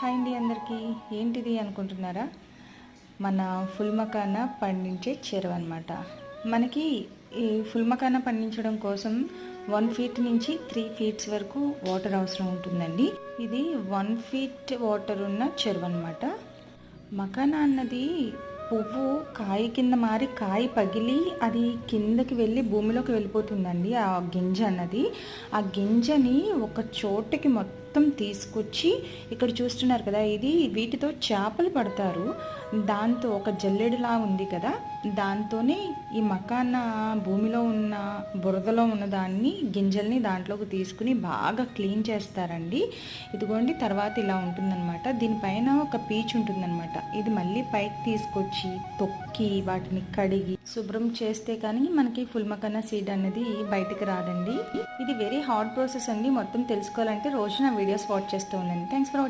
Hi అండి అందరికీ. ఏంటిది అనుకుంటున్నారా? మన ఫుల్మకానా పండించే చెరువు అనమాట మనకి ఈ ఫుల్మకానా పండించడం కోసం వన్ ఫీట్ నుంచి త్రీ ఫీట్స్ వరకు వాటర్ అవసరం ఉంటుందండి. ఇది వన్ ఫీట్ వాటర్ ఉన్న చెరువు అనమాట మకానా అన్నది పువ్వు కాయ కింద మారి కాయ పగిలి అది కిందకి వెళ్ళి భూమిలోకి వెళ్ళిపోతుందండి ఆ గింజ అన్నది. ఆ గింజని ఒక చోటుకి మొత్తం తీసుకొచ్చి ఇక్కడ చూస్తున్నారు కదా ఇది వీటితో చేపలు పడతారు. దాంతో ఒక జల్లెడులా ఉంది కదా దాంతోనే ఈ మకాన భూమిలో ఉన్న బురదలో ఉన్న దాన్ని గింజల్ని దాంట్లోకి తీసుకుని బాగా క్లీన్ చేస్తారండి. ఇదిగోండి తర్వాత ఇలా ఉంటుందన్నమాట. దీనిపైన ఒక పీచ్ ఉంటుందన్నమాట. ఇది మళ్ళీ పైకి తీసుకొచ్చి తొక్కి వాటిని కడిగి శుభ్రం చేస్తే కానీ మనకి ఫుల్ మకానా సీడ్ అనేది బయటకు రాదండి. ఇది వెరీ హార్డ్ ప్రాసెస్ అండి. మొత్తం తెలుసుకోవాలంటే రోజు నా వీడియోస్ వాచ్ చేస్తూ ఉండండి. Thanks for watching